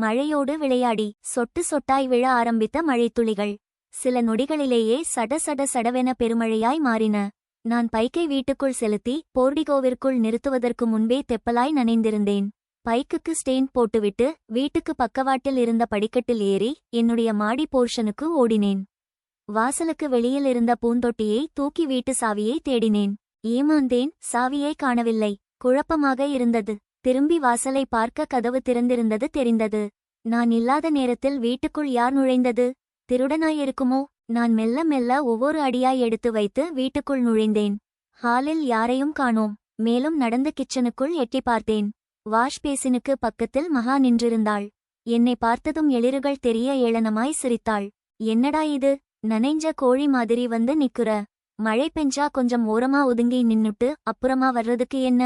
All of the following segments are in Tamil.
மழையோடு விளையாடி சொட்டு சொட்டாய் விழ ஆரம்பித்த மழைத்துளிகள். சில நொடிகளிலேயே சட சட சடவென பெருமழையாய் மாறின. நான் பைக்கை வீட்டுக்குள் செலுத்தி போர்டிகோவிற்குள் நிறுத்துவதற்கு முன்பே தெப்பலாய் நனைந்திருந்தேன். பைக்குக்கு ஸ்டெயின் போட்டுவிட்டு வீட்டுக்கு பக்கவாட்டில் இருந்த படிக்கட்டில் ஏறி என்னுடைய மாடி போர்ஷனுக்கு ஓடினேன். வாசலுக்கு வெளியில் இருந்த பூந்தொட்டியை தூக்கி வீட்டு சாவியை தேடினேன். ஏமாந்தேன் சாவியை காணவில்லை. குழப்பமாக இருந்தது. திரும்பி வாசலை பார்க்க கதவு திறந்திருந்தது தெரிந்தது. நான் இல்லாத நேரத்தில் வீட்டுக்குள் யார் நுழைந்தது? திருடனாயிருக்குமோ நான் மெல்ல மெல்ல ஒவ்வொரு அடியாய் எடுத்து வைத்து வீட்டுக்குள் நுழைந்தேன். ஹாலில் யாரையும் காணோம். மேலும் நடந்து கிச்சனுக்குள் எட்டி பார்த்தேன். வாஷ் பேசினுக்கு பக்கத்தில் மகா நின்றிருந்தாள். என்னை பார்த்ததும் எளிறுகள் தெரிய ஏளனமாய் சிரித்தாள். என்னடா இது? நனைஞ்ச கோழி மாதிரி வந்து நிக்குற மழை பெஞ்சா கொஞ்சம் ஓரமா ஒதுங்கி நின்னுட்டு அப்புறமா வர்றதுக்கு என்ன?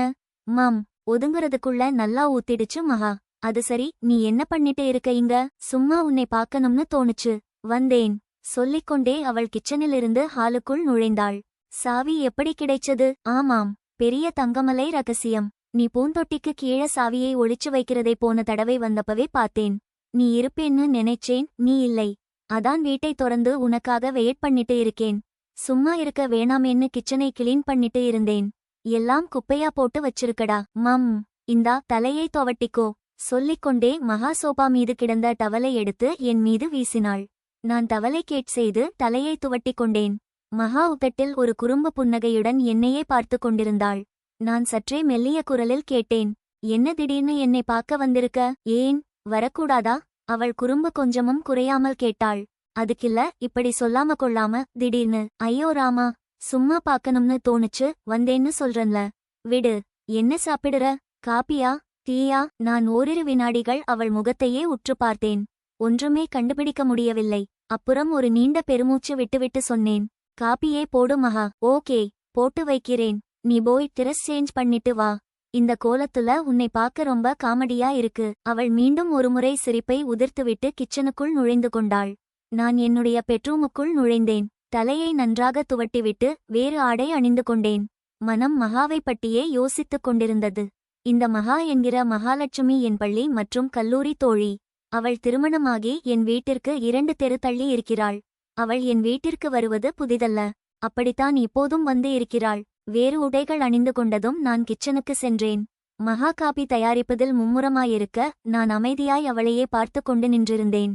மாம். ஒதுங்குறதுக்குள்ள நல்லா ஊத்திடுச்சு மகா. அது சரி நீ என்ன பண்ணிட்டு இருக்க இங்க? சும்மா உன்னை பார்க்கணும்னு தோணுச்சு. வந்தேன். சொல்லிக்கொண்டே அவள் கிச்சனிலிருந்து ஹாலுக்குள் நுழைந்தாள். சாவி எப்படி கிடைச்சது? ஆமாம் பெரிய தங்கமலை ரகசியம். நீ பூந்தொட்டிக்கு கீழே சாவியை ஒளிச்சு வைக்கிறதை போன தடவை வந்தப்பவே பார்த்தேன். நீ இருப்பேன்னு நினைச்சேன் நீ இல்லை. அதான் வீட்டை திறந்து உனக்காக வெயிட் பண்ணிட்டு இருக்கேன். சும்மா இருக்க வேணாமேன்னு கிச்சனை கிளீன் பண்ணிட்டு இருந்தேன். எல்லாம் குப்பையா போட்டு வச்சிருக்கடா. மம். இந்தா தலையை துவட்டிக்கோ. சொல்லிக்கொண்டே மகா சோபா மீது கிடந்த டவலை எடுத்து என் மீது வீசினாள். நான் தவலை கேட் செய்து தலையை துவட்டிக் கொண்டேன் மகா உதட்டில் ஒரு குறும்பு புன்னகையுடன் என்னையே பார்த்து கொண்டிருந்தாள். நான் சற்றே மெல்லிய குரலில் கேட்டேன். என்ன திடீர்னு என்னை பார்க்க வந்திருக்க? ஏன்? வரக்கூடாதா? அவள் குறும்பு கொஞ்சமும் குறையாமல் கேட்டாள். அதுக்கில்ல இப்படி சொல்லாம கொள்ளாம திடீர்னு. ஐயோ ராமா சும்மா பார்க்கணும்னு தோணுச்சு வந்தேன்னு சொல்றன்ல. விடு. என்ன சாப்பிடுற? காப்பியா? தீயா நான் ஓரிரு வினாடிகள் அவள் முகத்தையே உற்று பார்த்தேன். ஒன்றுமே கண்டுபிடிக்க முடியவில்லை. அப்புறம் ஒரு நீண்ட பெருமூச்சு விட்டுவிட்டு சொன்னேன். காப்பியே போடு மகா. ஓகே. போட்டு வைக்கிறேன். நீ போய் ட்ரெஸ் சேஞ்ச் பண்ணிட்டு வா. இந்த கோலத்துல உன்னை பார்க்க ரொம்ப காமெடியா இருக்கு. அவள் மீண்டும் ஒருமுறை சிரிப்பை உதிர்த்துவிட்டு கிச்சனுக்குள் நுழைந்து கொண்டாள். நான் என்னுடைய பெட்ரூமுக்குள் நுழைந்தேன். தலையை நன்றாக துவட்டிவிட்டு வேறு ஆடை அணிந்து கொண்டேன். மனம் மகாவை பட்டியே யோசித்துக் கொண்டிருந்தது. இந்த மகா என்கிற மகாலட்சுமி என் பள்ளி மற்றும் கல்லூரி தோழி. அவள் திருமணமாகி என் வீட்டிற்கு இரண்டு தெரு தள்ளி இருக்கிறாள். அவள் என் வீட்டிற்கு வருவது புதிதல்ல. அப்படித்தான் இப்போதும் வந்து இருக்கிறாள். வேறு உடைகள் அணிந்து கொண்டதும் நான் கிச்சனுக்கு சென்றேன். மகா காபி தயாரிப்பதில் மும்முரமாயிருக்க நான் அமைதியாய் அவளையே பார்த்து கொண்டு நின்றிருந்தேன்.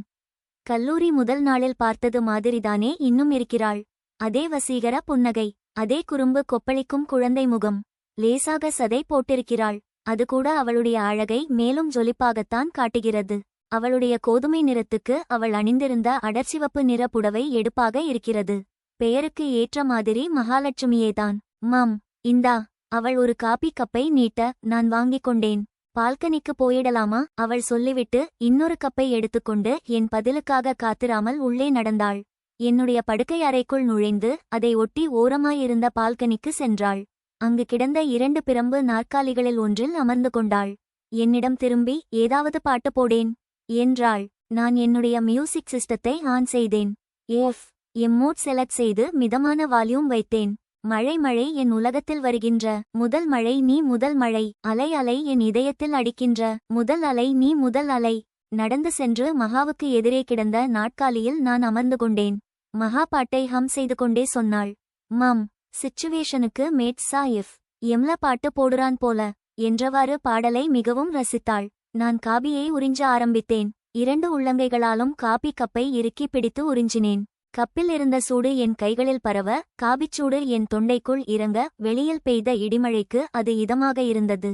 கல்லூரி முதல் நாளில் பார்த்தது மாதிரிதானே இன்னும் இருக்கிறாள். அதே வசீகர புன்னகை அதே குறும்பு கொப்பளிக்கும் குழந்தை முகம். லேசாக சதை போட்டிருக்கிறாள். அது கூட அவளுடைய அழகை மேலும் ஜொலிப்பாகத்தான் காட்டுகிறது. அவளுடைய கோதுமை நிறத்துக்கு அவள் அணிந்திருந்த அடர்சிவப்பு நிற புடவை எடுப்பாக இருக்கிறது. பெயருக்கு ஏற்ற மாதிரி மகாலட்சுமியேதான். மம் இந்தா அவள் ஒரு காபி கப்பை நீட்ட நான் வாங்கிக் கொண்டேன். பால்கனிக்கு போயிடலாமா? அவள் சொல்லிவிட்டு இன்னொரு கப்பை எடுத்துக்கொண்டு என் பதிலுக்காக காத்திராமல் உள்ளே நடந்தாள். என்னுடைய படுக்கை அறைக்குள் நுழைந்து அதை ஒட்டி ஓரமாயிருந்த பால்கனிக்கு சென்றாள். அங்கு கிடந்த இரண்டு பிரம்பு நாற்காலிகளில் ஒன்றில் அமர்ந்து கொண்டாள். என்னிடம் திரும்பி ஏதாவது பாட்டு போடேன்? என்றாள். நான் என்னுடைய மியூசிக் சிஸ்டத்தை ஆன் செய்தேன். ஏஃப் எம்மோட் செலக்ட் செய்து மிதமான வால்யூம் வைத்தேன். மழை மழை என் உலகத்தில் வருகின்ற. முதல் மழை நீ முதல் மழை. அலை அலை என் இதயத்தில் அடிக்கின்ற. முதல் அலை நீ முதல் அலை. நடந்து சென்று மகாவுக்கு எதிரே கிடந்த நாட்காலியில் நான் அமர்ந்து கொண்டேன். மகா பாட்டை ஹம் செய்து கொண்டே சொன்னாள். மம். சிச்சுவேஷனுக்கு மேட் சாயிஃப். எம்ல பாட்டு போடுறான் போல. என்றவாறு பாடலை மிகவும் ரசித்தாள். நான் காபியை உறிஞ்ச ஆரம்பித்தேன். இரண்டு உள்ளங்கைகளாலும் காபி கப்பை இறுக்கி பிடித்து உறிஞ்சினேன். கப்பில் இருந்த சூடு என் கைகளில் பரவ காபிச்சூடு என் தொண்டைக்குள் இறங்க வெளியில் பெய்த இடிமழைக்கு அது இதமாக இருந்தது.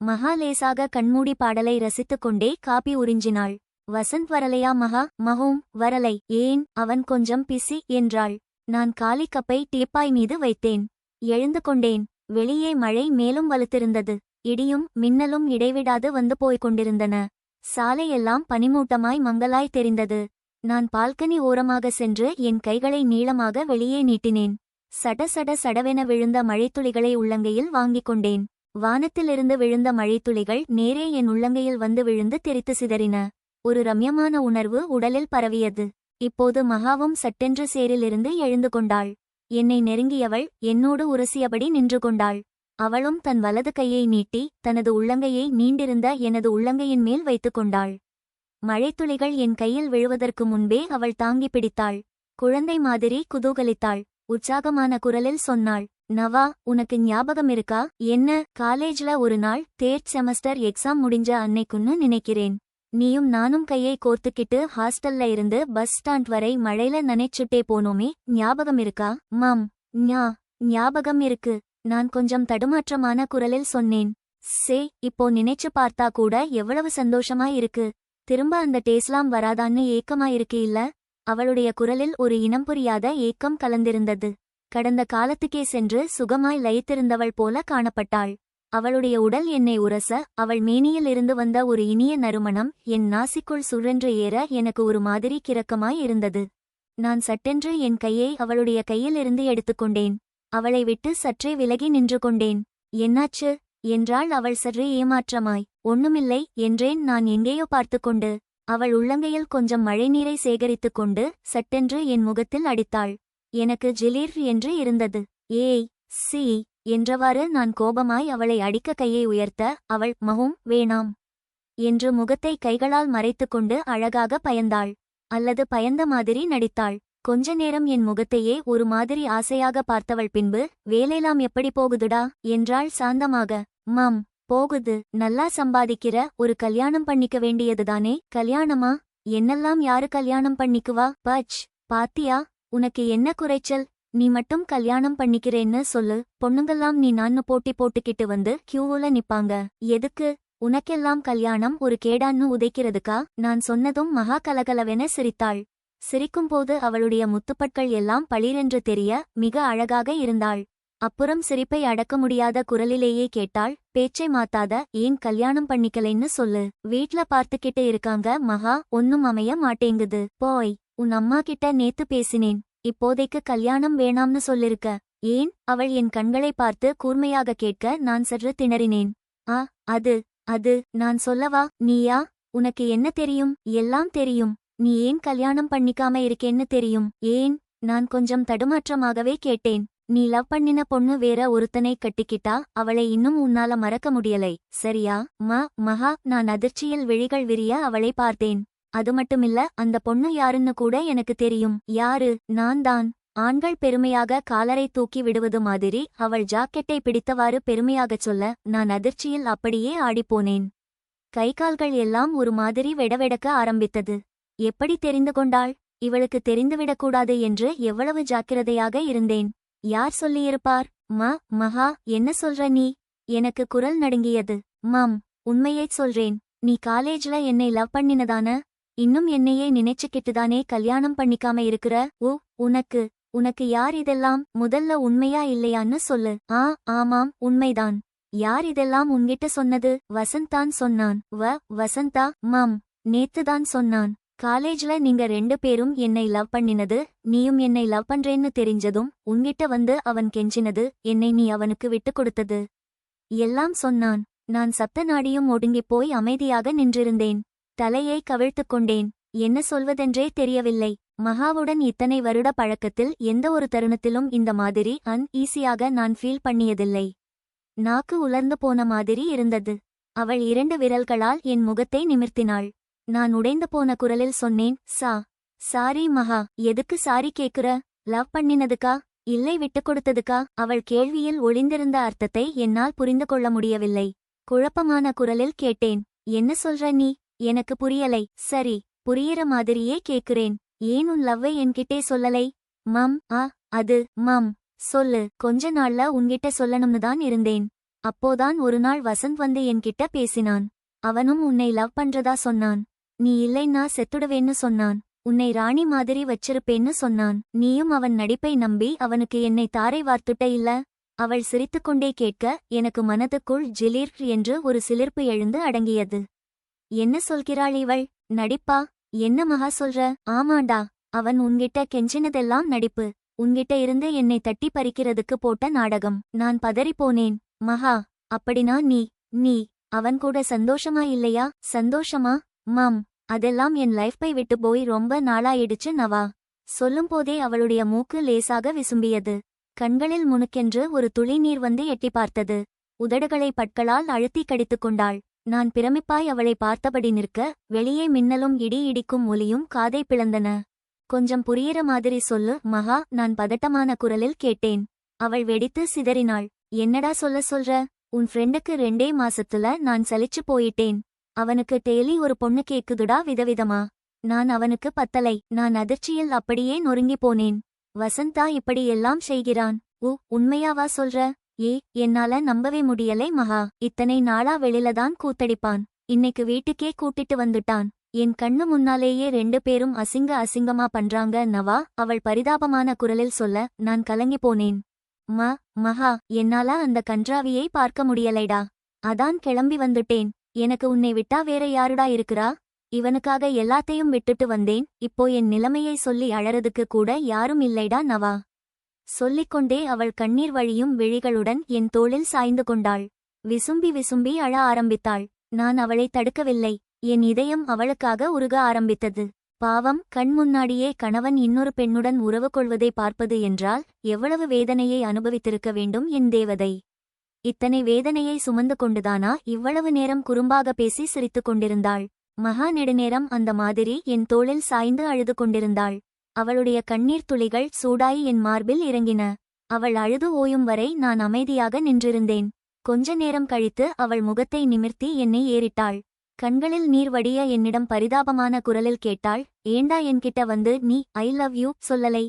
மகா லேசாக கண்மூடி பாடலை ரசித்துக் கொண்டே காபி உறிஞ்சினாள். வசந்த் வரலையா மகா? மகோம் வரலை. ஏன்? அவன் கொஞ்சம் பிசி என்றாள். நான் காலி கப்பை டீப்பாய் மீது வைத்தேன். எழுந்து கொண்டேன். வெளியே மழை மேலும் வலுத்திருந்தது. இடியும் மின்னலும் இடைவிடாது வந்து போய்க் கொண்டிருந்தன. சாலையெல்லாம் பனிமூட்டமாய் மங்கலாய் தெரிந்தது. நான் பால்கனி ஓரமாக சென்று என் கைகளை நீளமாக வெளியே நீட்டினேன். சட சட சடவென விழுந்த மழைத்துளிகளை உள்ளங்கையில் வாங்கிக் கொண்டேன். வானத்திலிருந்து விழுந்த மழைத்துளிகள் நேரே என் உள்ளங்கையில் வந்து விழுந்து தெரித்து சிதறின. ஒரு ரம்யமான உணர்வு உடலில் பரவியது. இப்போது மகாவும் சட்டென்று சேரிலிருந்து எழுந்து கொண்டாள். என்னை நெருங்கியவள் என்னோடு உரசியபடி நின்று கொண்டாள். அவளும் தன் வலது கையை நீட்டி தனது உள்ளங்கையை நீண்டிருந்த எனது உள்ளங்கையின் மேல் வைத்துக் கொண்டாள். மழைத்துளிகள் என் கையில் விழுவதற்கு முன்பே அவள் தாங்கி பிடித்தாள். குழந்தை மாதிரி குதூகலித்தாள். உற்சாகமான குரலில் சொன்னாள் நவா உனக்கு ஞாபகம் இருக்கா? என்ன காலேஜ்ல ஒரு நாள் தேர்ட் செமஸ்டர் எக்ஸாம் முடிஞ்ச அன்னைக்குன்னு நினைக்கிறேன். நீயும் நானும் கையை கோர்த்துக்கிட்டு ஹாஸ்டல்ல இருந்து பஸ் ஸ்டாண்ட் வரை மழையில நனைச்சுட்டே போனோமே ஞாபகம் இருக்கா? மாம் ஞா ஞாபகம் இருக்கு. நான் கொஞ்சம் தடுமாற்றமான குரலில் சொன்னேன். சே இப்போ நினைச்சு பார்த்தா கூட எவ்வளவு சந்தோஷமா இருக்கு. திரும்ப அந்த டேஸ்லாம் வராதான்னு ஏக்கமாயிருக்கு இல்ல? அவளுடைய குரலில் ஒரு இனம் புரியாத ஏக்கம் கலந்திருந்தது. கடந்த காலத்துக்கே சென்று சுகமாய் லயித்திருந்தவள் போல காணப்பட்டாள். அவளுடைய உடல் என்னை உரச அவள் மேனியில் இருந்து வந்த ஒரு இனிய நறுமணம் என் நாசிக்குள் சுழன்று ஏற எனக்கு ஒரு மாதிரி கிறக்கமாய் இருந்தது. நான் சட்டென்று என் கையை அவளுடைய கையிலிருந்து எடுத்துக்கொண்டேன். அவளை விட்டு சற்றே விலகி நின்று கொண்டேன். என்னாச்சு என்றாள் அவள் சற்றே ஏமாற்றமாய். ஒண்ணுமில்லை என்றேன் நான் எங்கேயோ பார்த்துக்கொண்டு. அவள் உள்ளங்கையில் கொஞ்சம் மழைநீரை சேகரித்துக் கொண்டு சட்டென்று என் முகத்தில் அடித்தாள். எனக்கு ஜிலீர் என்று இருந்தது. ஏய் சி என்றவாறு நான் கோபமாய் அவளை அடிக்க கையை உயர்த்த அவள் மகும் வேணாம் என்று முகத்தை கைகளால் மறைத்துக்கொண்டு அழகாக பயந்தாள். அல்லது பயந்த மாதிரி நடித்தாள். கொஞ்ச நேரம் என் முகத்தையே ஒரு மாதிரி ஆசையாக பார்த்தவள் பின்பு வேலைலாம் எப்படி போகுதுடா? என்றாள் சாந்தமாக. மாம் போகுது. நல்லா சம்பாதிக்கிற ஒரு கல்யாணம் பண்ணிக்க வேண்டியதுதானே? கல்யாணமா? என்னெல்லாம் யாரு கல்யாணம் பண்ணிக்குவா? பச். பாத்தியா? உனக்கு என்ன குறைச்சல்? நீ மட்டும் கல்யாணம் பண்ணிக்கிறேன்னு சொல்லு. பொண்ணுங்கெல்லாம் நீ நான்னு போட்டி போட்டுக்கிட்டு வந்து கியூவுல நிப்பாங்க. எதுக்கு? உனக்கெல்லாம் கல்யாணம் ஒரு கேடான்னு உதைக்கிறதுக்கா? நான் சொன்னதும் மகா கலகலவென சிரித்தாள். சிரிக்கும்போது அவளுடைய முத்துப்பட்கள் எல்லாம் பளிரென்று தெரிய மிக அழகாக இருந்தாள். அப்புறம் சிரிப்பை அடக்க முடியாத குரலிலேயே கேட்டாள் பேச்சை மாத்தாத ஏன் கல்யாணம் பண்ணிக்கலைன்னு சொல்லு. வீட்ல பார்த்துக்கிட்டு இருக்காங்க மகா ஒன்னும் அமைய மாட்டேங்குது. போய் உன் அம்மா கிட்ட நேத்து பேசினேன். இப்போதைக்கு கல்யாணம் வேணாம்னு சொல்லிருக்க. ஏன் அவள் என் கண்களை பார்த்து கூர்மையாக கேட்க நான் சற்று திணறினேன். ஆ அது அது நான் சொல்லவா நீயா? உனக்கு என்ன தெரியும்? எல்லாம் தெரியும். நீ ஏன் கல்யாணம் பண்ணிக்காம இருக்கேன்னு தெரியும். ஏன் நான் கொஞ்சம் தடுமாற்றமாகவே கேட்டேன். நீ லவ் பண்ணின பொண்ணு வேற ஒருத்தனை கட்டிக்கிட்டா அவளை இன்னும் உன்னால மறக்க முடியலை. சரியா? ம மகா நான் அதிர்ச்சியில் விழிகள் விரிய அவளை பார்த்தேன். அது மட்டுமில்ல அந்த பொண்ணு யாருன்னு கூட எனக்கு தெரியும். யாரு? நான் தான். ஆண்கள் பெருமையாக காலரை தூக்கி விடுவது மாதிரி அவள் ஜாக்கெட்டை பிடித்தவாறு பெருமையாகச் சொல்ல நான் அதிர்ச்சியில் அப்படியே ஆடிப்போனேன். கை கால்கள் எல்லாம் ஒரு மாதிரி வெடவெடக்க ஆரம்பித்தது. எப்படி தெரிந்து கொண்டாள்? இவளுக்கு தெரிந்துவிடக்கூடாது என்று எவ்வளவு ஜாக்கிரதையாக இருந்தேன். யார் சொல்லியிருப்பார்? ம மகா என்ன சொல்ற நீ? எனக்கு குரல் நடுங்கியது. மாம் உண்மையைச் சொல்றேன். நீ காலேஜ்ல என்னை லவ் பண்ணினதான? இன்னும் என்னையே நினைச்சுக்கிட்டுதானே கல்யாணம் பண்ணிக்காம இருக்கிற? ஓ உனக்கு உனக்கு யார் இதெல்லாம் முதல்ல உண்மையா இல்லையான்னு சொல்லு. ஆ ஆமாம் உண்மைதான். யார் இதெல்லாம் உன்கிட்ட சொன்னது? வசந்தான் சொன்னான். வ வசந்தா மாம் நேத்துதான் சொன்னான். காலேஜ்ல நீங்க ரெண்டு பேரும் என்னை லவ் பண்ணினது நீயும் என்னை லவ் பண்றேன்னு தெரிஞ்சதும் உன்கிட்ட வந்து அவன் கெஞ்சினது என்னை நீ அவனுக்கு விட்டுக் கொடுத்தது. எல்லாம் சொன்னான். நான் சப்த நாடியும் ஒடுங்கிப் போய் அமைதியாக நின்றிருந்தேன். தலையை கவிழ்த்துக் கொண்டேன். என்ன சொல்வதென்றே தெரியவில்லை. மகாவுடன் இத்தனை வருட பழக்கத்தில் எந்த ஒரு தருணத்திலும் இந்த மாதிரி அன் ஈஸியாக நான் ஃபீல் பண்ணியதில்லை. நாக்கு உலர்ந்து போன மாதிரி இருந்தது. அவள் இரண்டு விரல்களால் என் முகத்தை நிமிர்த்தினாள். நான் உடைந்து போன குரலில் சொன்னேன் சா சாரி மகா எதுக்கு சாரி கேக்குற? லவ் பண்ணினதுக்கா? இல்லை விட்டுக் கொடுத்ததுக்கா? அவள் கேள்வியில் ஒளிந்திருந்த அர்த்தத்தை என்னால் புரிந்து கொள்ள முடியவில்லை. குழப்பமான குரலில் கேட்டேன் என்ன சொல்ற நீ? எனக்கு புரியலை. சரி புரியிற மாதிரியே கேக்குறேன். ஏன் உன் லவ்வை என்கிட்டே சொல்லலை? மம் ஆ அது மம். சொல்லு கொஞ்ச நாள்ல உன்கிட்ட சொல்லணும்னு தான் இருந்தேன். அப்போதான் ஒரு நாள் வசந்த் வந்து என்கிட்ட பேசினான். அவனும் உன்னை லவ் பண்றதா சொன்னான். நீ இல்லைன்னா செத்துடுவேன்னு சொன்னான். உன்னை ராணி மாதிரி வச்சிருப்பேன்னு சொன்னான். நீயும் அவன் நடிப்பை நம்பி அவனுக்கு என்னை தாரை வார்த்துட்ட இல்ல? அவள் சிரித்துக்கொண்டே கேட்க எனக்கு மனதுக்குள் ஜிலீர் என்று ஒரு சிலிர்ப்பு எழுந்து அடங்கியது. என்ன சொல்கிறாள் இவள்? நடிப்பா? என்ன மகா சொல்ற? ஆமாண்டா. அவன் உன்கிட்ட கெஞ்சினதெல்லாம் நடிப்பு. உன்கிட்ட இருந்து என்னை தட்டி பறிக்கிறதுக்கு போட்ட நாடகம். நான் பதறிப்போனேன். மகா அப்படினா நீ நீ அவன் கூட சந்தோஷமா இல்லையா? சந்தோஷமா? மாம் அதெல்லாம் என் லைஃப்பை விட்டு போய் ரொம்ப நாளாயிடுச்சு நவா. சொல்லும்போதே அவளுடைய மூக்கு லேசாக விசும்பியது. கண்களில் முணுக்கென்று ஒரு துளி நீர் வந்து எட்டி பார்த்தது. உதடுகளை பட்களால் அழுத்தி கடித்துக் கொண்டாள். நான் பிரமிப்பாய் அவளை பார்த்தபடி நிற்க வெளியே மின்னலும் இடி இடிக்கும் ஒலியும் காதை பிளந்தன. கொஞ்சம் புரியிற மாதிரி சொல்லு மகா நான் பதட்டமான குரலில் கேட்டேன். அவள் வெடித்து சிதறினாள். என்னடா சொல்ல சொல்ற? உன் ஃப்ரெண்டுக்கு ரெண்டே மாசத்துல நான் சலிச்சு போயிட்டேன். அவனுக்கு டெய்லி ஒரு பொண்ணு கேக்குதுடா விதவிதமா. நான் அவனுக்கு பத்தலை நான் அதிர்ச்சியில் அப்படியே நொறுங்கி போனேன். வசந்தா இப்படி எல்லாம் செய்கிறான். உ உண்மையாவா சொல்ற? ஏ என்னால நம்பவே முடியலை மகா. இத்தனை நாளா வெளிலதான் கூத்தடிப்பான். இன்னைக்கு வீட்டுக்கே கூட்டிட்டு வந்துட்டான். என் கண்ணு முன்னாலேயே ரெண்டு பேரும் அசிங்க அசிங்கமா பண்றாங்க நவா. அவள் பரிதாபமான குரலில் சொல்ல நான் கலங்கி போனேன். ம மகா என்னால அந்த கன்றாவியை பார்க்க முடியலைடா. அதான் கிளம்பி வந்துட்டேன். எனக்கு உன்னை விட்டா வேற யாருடா இருக்கிறா? இவனுக்காக எல்லாத்தையும் விட்டுட்டு வந்தேன். இப்போ என் நிலைமையை சொல்லி அழறதுக்கு கூட யாரும் இல்லைடா நவா. சொல்லிக்கொண்டே அவள் கண்ணீர் வழியும் விழிகளுடன் என் தோளில் சாய்ந்து கொண்டாள். விசும்பி விசும்பி அழ ஆரம்பித்தாள். நான் அவளை தடுக்கவில்லை. என் இதயம் அவளுக்காக உருக ஆரம்பித்தது. பாவம் கண் முன்னாடியே கணவன் இன்னொரு பெண்ணுடன் உறவு கொள்வதை பார்ப்பது என்றால் எவ்வளவு வேதனையை அனுபவித்திருக்க வேண்டும் என் தேவதை. இத்தனை வேதனையை சுமந்து கொண்டுதானா? இவ்வளவு நேரம் குறும்பாக பேசி சிரித்துக் கொண்டிருந்தாள். மகா நெடுநேரம் அந்த மாதிரி என் தோளில் சாய்ந்து அழுது கொண்டிருந்தாள். அவளுடைய கண்ணீர் துளிகள் சூடாய் என் மார்பில் இறங்கின. அவள் அழுது ஓயும் வரை நான் அமைதியாக நின்றிருந்தேன். கொஞ்ச நேரம் கழித்து அவள் முகத்தை நிமிர்த்தி என்னை ஏறிட்டாள். கண்களில் நீர் வடிய என்னிடம் பரிதாபமான குரலில் கேட்டாள். ஏண்டா என்கிட்ட வந்து நீ ஐ லவ் யூ சொல்லலை?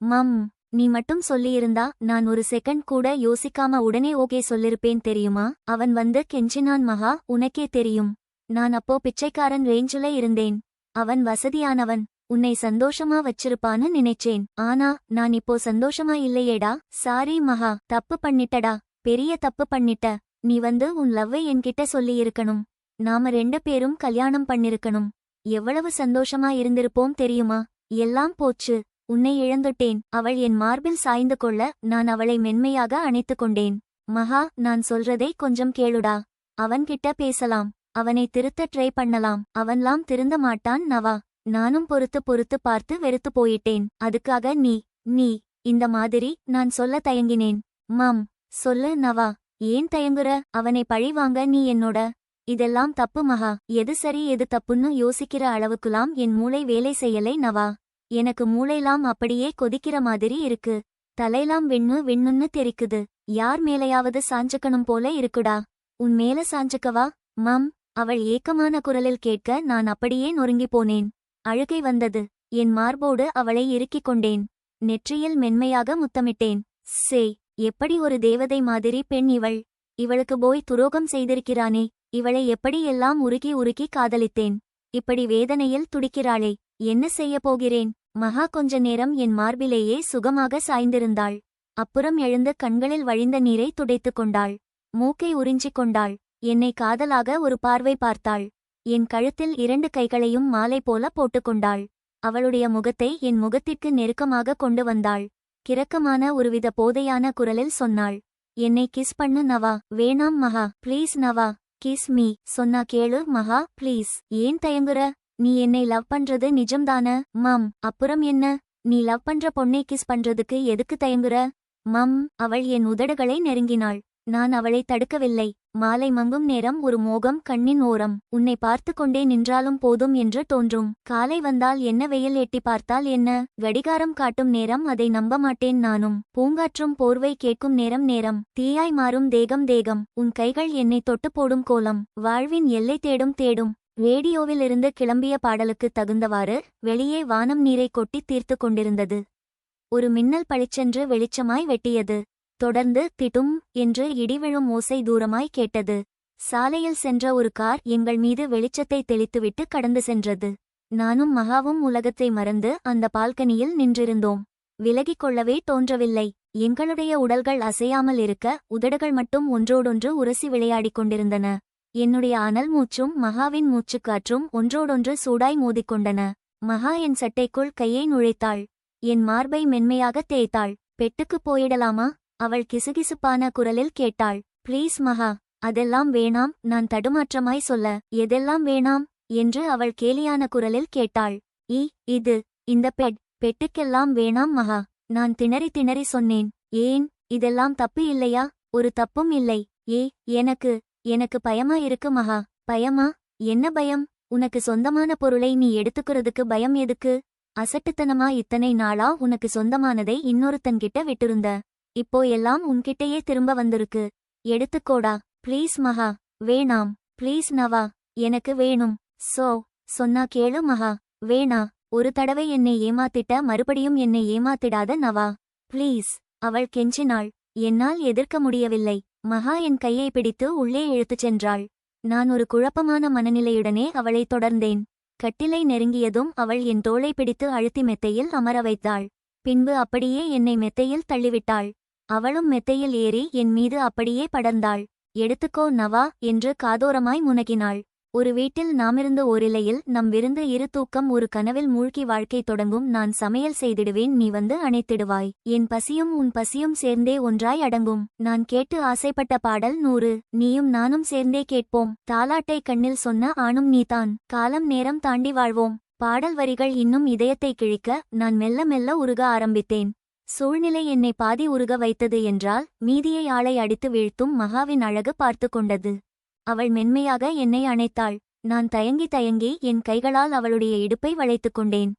மம் நீ மட்டும் சொல்லியிருந்தா நான் ஒரு செகண்ட் கூட யோசிக்காம உடனே ஓகே சொல்லிருப்பேன் தெரியுமா? அவன் வந்து கெஞ்சினான் மகா உனக்கே தெரியும். நான் அப்போ பிச்சைக்காரன் ரேஞ்சுல இருந்தேன். அவன் வசதியானவன். உன்னை சந்தோஷமா வச்சிருப்பான்னு நினைச்சேன். ஆனா நான் இப்போ சந்தோஷமா இல்லையேடா. சாரி மகா தப்பு பண்ணிட்டடா. பெரிய தப்பு பண்ணிட்ட. நீ வந்து உன் லவ்வை என்கிட்ட சொல்லியிருக்கணும். நாம ரெண்டு பேரும் கல்யாணம் பண்ணிருக்கணும். எவ்வளவு சந்தோஷமா இருந்திருப்போம் தெரியுமா? எல்லாம் போச்சு. உன்னை இழந்துட்டேன். அவள் என் மார்பில் சாய்ந்து கொள்ள நான் அவளை மென்மையாக அணைத்துக் கொண்டேன். மகா நான் சொல்றதை கொஞ்சம் கேளுடா. அவன்கிட்ட பேசலாம். அவனை திருத்த ட்ரை பண்ணலாம். அவன்லாம் திருந்த மாட்டான் நவா. நானும் பொறுத்து பொறுத்து பார்த்து வெறுத்து போயிட்டேன். அதுக்காக நீ நீ இந்த மாதிரி நான் சொல்ல தயங்கினேன். மம் சொல்லு நவா. ஏன் தயங்குற? அவனை பழி வாங்க நீ என்னோட. இதெல்லாம் தப்பு மகா. எது சரி எது தப்புன்னு யோசிக்கிற அளவுக்குலாம் என் மூளை வேலை செய்யலை நவா. எனக்கு மூளைலாம் அப்படியே கொதிக்கிற மாதிரி இருக்கு. தலைலாம் விண்ணு விண்ணுன்னு தெரிக்குது. யார் மேலையாவது சாஞ்சுக்கணும் போல இருக்குடா. உன் மேல சாஞ்சுக்கவா? மம் அவள் ஏக்கமான குரலில் கேட்க நான் அப்படியே நொறுங்கி போனேன். அழுகை வந்தது. என் மார்போடு அவளை இறுக்கிக் கொண்டேன். நெற்றியில் மென்மையாக முத்தமிட்டேன். சே எப்படி ஒரு தேவதை மாதிரி பெண் இவள். இவளுக்கு போய் துரோகம் செய்திருக்கிறானே. இவளை எப்படி எல்லாம் உருகி உருகி காதலித்தேன். இப்படி வேதனையில் துடிக்கிறாளே. என்ன செய்யப் போகிறேன்? மகா கொஞ்ச நேரம் என் மார்பிலேயே சுகமாக சாய்ந்திருந்தாள். அப்புறம் எழுந்து கண்களில் வழிந்த நீரை துடைத்துக் கொண்டாள். மூக்கை உறிஞ்சிக் கொண்டாள். என்னை காதலாக ஒரு பார்வை பார்த்தாள். என் கழுத்தில் இரண்டு கைகளையும் மாலை போல போட்டுக்கொண்டாள் அவளுடைய முகத்தை என் முகத்திற்கு நெருக்கமாக கொண்டு வந்தாள். கிறக்கமான ஒருவித போதையான குரலில் சொன்னாள். என்னை கிஸ் பண்ணு நவா. வேணாம் மகா. ப்ளீஸ் நவா. கிஸ் மீ சொன்னா கேளு மகா. ப்ளீஸ் ஏன் தயங்குற? நீ என்னை லவ் பண்றது நிஜம்தான? மம் அப்புறம் என்ன? நீ லவ் பண்ற பொண்ணை கிஸ் பண்றதுக்கு எதுக்கு தயங்குற? மம் அவள் என் உதடுகளை நெருங்கினாள். நான் அவளை தடுக்கவில்லை. மாலை மங்கும் நேரம் ஒரு மோகம் கண்ணின் ஓரம். உன்னை பார்த்து கொண்டே நின்றாலும் போதும் என்று தோன்றும். காலை வந்தால் என்ன வெயில் எட்டி பார்த்தால் என்ன? கடிகாரம் காட்டும் நேரம் அதை நம்ப மாட்டேன் நானும். பூங்காற்றும் போர்வை கேட்கும் நேரம் நேரம். தீயாய் மாறும் தேகம் தேகம். உன் கைகள் என்னை தொட்டு போடும் கோலம். வாழ்வின் எல்லை தேடும் தேடும். ரேடியோவிலிருந்து கிளம்பிய பாடலுக்கு தகுந்தவாறு வெளியே வானம் நீரை கொட்டி தீர்த்து கொண்டிருந்தது. ஒரு மின்னல் பழிச்சென்று வெளிச்சமாய் வெட்டியது. தொடர்ந்து திடும் என்று இடிவிழும் ஓசை தூரமாய் கேட்டது. சாலையில் சென்ற ஒரு கார் எங்கள் மீது வெளிச்சத்தை தெளித்துவிட்டு கடந்து சென்றது. நானும் மகாவும் உலகத்தை மறந்து அந்த பால்கனியில் நின்றிருந்தோம். விலகிக் கொள்ளவே தோன்றவில்லை. எங்களுடைய உடல்கள் அசையாமல் இருக்க உதடுகள் மட்டும் ஒன்றோடொன்று உரசி விளையாடிக் கொண்டிருந்தன. என்னுடைய அனல் மூச்சும் மகாவின் மூச்சுக்காற்றும் ஒன்றோடொன்று சூடாய் மோதிக்கொண்டன. மகா என் சட்டைக்குள் கையை நுழைத்தாள். என் மார்பை மென்மையாக தேய்த்தாள். பெட்டுக்குப் போயிடலாமா? அவள் கிசுகிசுப்பான குரலில் கேட்டாள். ப்ளீஸ் மகா அதெல்லாம் வேணாம். நான் தடுமாற்றமாய் சொல்ல. எதெல்லாம் வேணாம்? என்று அவள் கேலியான குரலில் கேட்டாள். இ இது இந்த பெட். பெட்டுக்கெல்லாம் வேணாம் மகா. நான் திணறி திணறி சொன்னேன். ஏன்? இதெல்லாம் தப்பு இல்லையா? ஒரு தப்பும் இல்லை. ஏ எனக்கு எனக்கு பயமா இருக்கு மகா. பயமா? என்ன பயம்? உனக்கு சொந்தமான பொருளை நீ எடுத்துக்கிறதுக்கு பயம் எதுக்கு? அசட்டுத்தனமா இத்தனை நாளா உனக்கு சொந்தமானதை இன்னொருத்தன்கிட்ட விட்டிருந்த? இப்போ எல்லாம் உன்கிட்டயே திரும்ப வந்திருக்கு. எடுத்துக்கோடா. ப்ளீஸ் மகா. வேணாம். ப்ளீஸ் நவா. எனக்கு வேணும். சோ சொன்னா கேளு மகா. வேணா. ஒரு தடவை என்னை ஏமாத்திட்ட மறுபடியும் என்னை ஏமாத்திடாத நவா. ப்ளீஸ். அவள் கெஞ்சினாள். என்னால் எதிர்க்க முடியவில்லை. மகா என் கையை பிடித்து உள்ளே இழுத்துச் சென்றாள். நான் ஒரு குழப்பமான மனநிலையுடனே அவளை தொடர்ந்தேன். கட்டிலை நெருங்கியதும் அவள் என் தோளை பிடித்து அழுத்தி மெத்தையில் அமர வைத்தாள். பின்பு அப்படியே என்னை மெத்தையில் தள்ளிவிட்டாள். அவளும் மெத்தையில் ஏறி என் மீது அப்படியே படர்ந்தாள். எடுத்துக்கோ நவா என்று காதோரமாய் முனகினாள். ஒரு வீட்டில் நாமிருந்த ஓரிலையில் நம் விருந்து இரு தூக்கம் ஒரு கனவில் மூழ்கி வாழ்க்கை தொடங்கும் நான் சமையல் செய்திடுவேன் நீ வந்து அணைத்திடுவாய். என் பசியும் உன் பசியும் சேர்ந்தே ஒன்றாய் அடங்கும். நான் கேட்டு ஆசைப்பட்ட பாடல் நூறு. நீயும் நானும் சேர்ந்தே கேட்போம். தாலாட்டை கண்ணில் சொன்ன ஆணும் நீதான். காலம் நேரம் தாண்டி வாழ்வோம். பாடல் வரிகள் இன்னும் இதயத்தை கிழிக்க நான் மெல்ல மெல்ல உருக ஆரம்பித்தேன். சூழ்நிலை என்னை பாதி உருக வைத்தது என்றால் மீதியை ஆளை அடித்து வீழ்த்தும் மகாவின் அழகு பார்த்து கொண்டது. அவள் மென்மையாக என்னை அணைத்தாள். நான் தயங்கி தயங்கி என் கைகளால் அவளுடைய இடுப்பை வளைத்துக் கொண்டேன்.